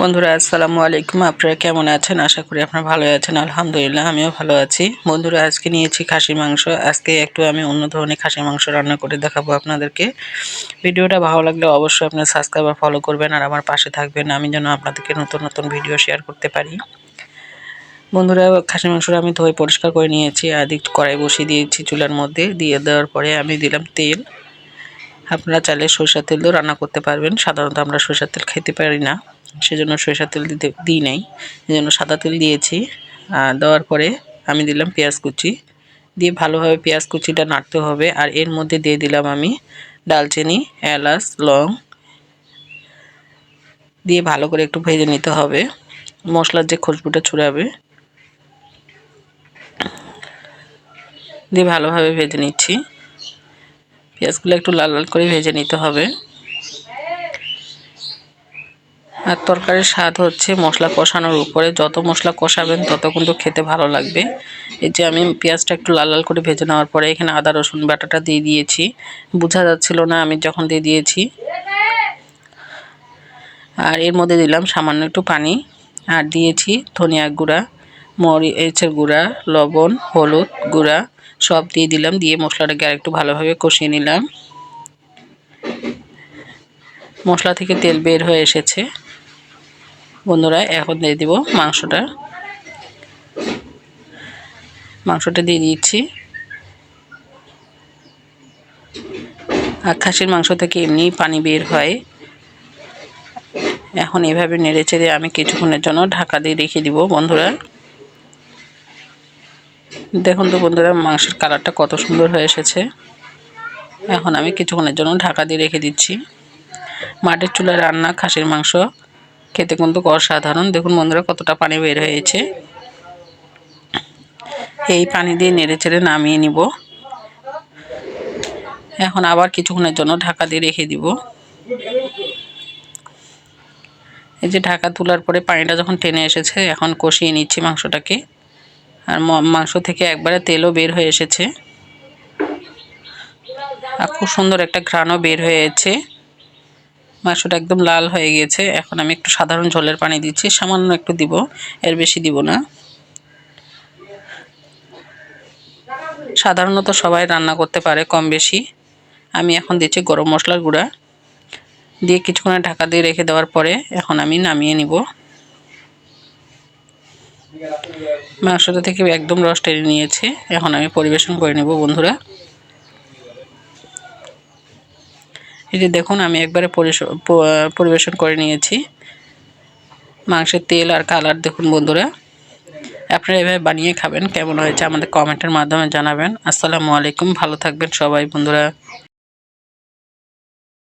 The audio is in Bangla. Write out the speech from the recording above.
বন্ধুরা, আসসালামু আলাইকুম। আপনারা কেমন আছেন? আশা করি আপনারা ভালো আছেন। আলহামদুলিল্লাহ, আমিও ভালো আছি। বন্ধুরা, আজকে নিয়েছি খাসির মাংস। আজকে একটু আমি অন্য ধরনের খাসির মাংস রান্না করে দেখাবো আপনাদেরকে। ভিডিওটা ভালো লাগলে অবশ্যই আপনারা সাবস্ক্রাইব আর ফলো করবেন আর আমার পাশে থাকবেন। আমি যেন আপনাদেরকে নতুন নতুন ভিডিও শেয়ার করতে পারি। বন্ধুরা, খাসির মাংসটা আমি ধুয়ে পরিষ্কার করে নিয়েছি আর দিক কড়াই বসিয়ে দিয়েছি চুলার মধ্যে। দিয়ে দেওয়ার পরে আমি দিলাম তেল। আপনারা চাইলে সরষের তেল দিয়েও রান্না করতে পারবেন। সাধারণত আমরা সরষের তেল খেতে পারি না। সেজন্য সরিষার তেল দিতে দিই নাই জন্য সাদা তেল দিয়েছি। দেওয়ার পরে আমি দিলাম পেঁয়াজ কুচি। দিয়ে ভালোভাবে পেঁয়াজ কুচিটা নাড়তে হবে, আর এর মধ্যে দিয়ে দিলাম আমি ডালচিনি, এলাচ, লং। দিয়ে ভালো করে একটু ভেজে নিতে হবে, মশলার যে খুশবুটা ছুড়াবে। দিয়ে ভালোভাবে ভেজে নিচ্ছি। পেঁয়াজগুলো একটু লাল লাল করে ভেজে নিতে হবে। আর তরকারির স্বাদ হচ্ছে মশলা কষানোর উপরে। যত মশলা কষাবেন, তত কিন্তু খেতে ভালো লাগবে। এই যে আমি পেঁয়াজটা একটু লাল লাল করে ভেজে নেওয়ার পরে এখানে আদা, রসুন বাটাটা দিয়ে দিয়েছি। বোঝা যাচ্ছিল না আমি যখন দিয়ে দিয়েছি। আর এর মধ্যে দিলাম সামান্য একটু পানি। আর দিয়েছি ধনিয়া গুঁড়া, মরিচের গুঁড়া, লবণ, হলুদ গুঁড়া, সব দিয়ে দিলাম। দিয়ে মশলাটাকে আর একটু ভালোভাবে কষিয়ে নিলাম। মশলা থেকে তেল বের হয়ে এসেছে। বন্ধুরা, এখন দিয়ে দিব মাংসটা। মাংসটা দিয়ে দিচ্ছি। আর খাসির মাংস থেকে এমনি পানি বের হয়। এখন এভাবে নেড়ে চেড়ে আমি কিছুক্ষণের জন্য ঢাকা দিয়ে রেখে দিব, বন্ধুরা। দেখুন তো বন্ধুরা, মাংসের কালারটা কত সুন্দর হয়ে এসেছে। এখন আমি কিছুক্ষণের জন্য ঢাকা দিয়ে রেখে দিচ্ছি। মাটির চুলায় রান্না খাসির মাংস খেতে কিন্তু অসাধারণ। দেখুন বন্ধুরা, কতটা পানি বের হয়েছে। এই পানি দিয়ে নেড়ে চেড়ে নামিয়ে নিব। এখন আবার কিছুক্ষণের জন্য ঢাকা দিয়ে রেখে দিব। এই যে ঢাকা তোলার পরে পানিটা যখন টেনে এসেছে, এখন কষিয়ে নিচ্ছি মাংসটাকে। আর মাংস থেকে একবারে তেলও বের হয়ে এসেছে। আর খুব সুন্দর একটা ঘ্রাণও বের হয়েছে। মাংসটা একদম লাল হয়ে গিয়েছে এখন আমি একটু সাধারণ ঝোলের পানি দিচ্ছি, সামান্য একটু দিব, এর বেশি দিব না। সাধারণত সবাই রান্না করতে পারে কম বেশি। আমি এখন দিচ্ছি গরম মশলার গুঁড়া। দিয়ে কিছুক্ষণ ঢাকা দিয়ে রেখে দেওয়ার পরে এখন আমি নামিয়ে নিব। মাংসটা থেকে একদম রস টেনে নিয়েছে। এখন আমি পরিবেশন করে নেব বন্ধুরা। এই যে দেখুন, আমি একবারে পরিবেশন করে নিয়েছি। মাংসের তেল আর কালার দেখুন বন্ধুরা। আপনারা এভাবে বানিয়ে খাবেন, কেমন হয়েছে আমাদের কমেন্টের মাধ্যমে জানাবেন। আসসালামু আলাইকুম, ভালো থাকবেন সবাই বন্ধুরা।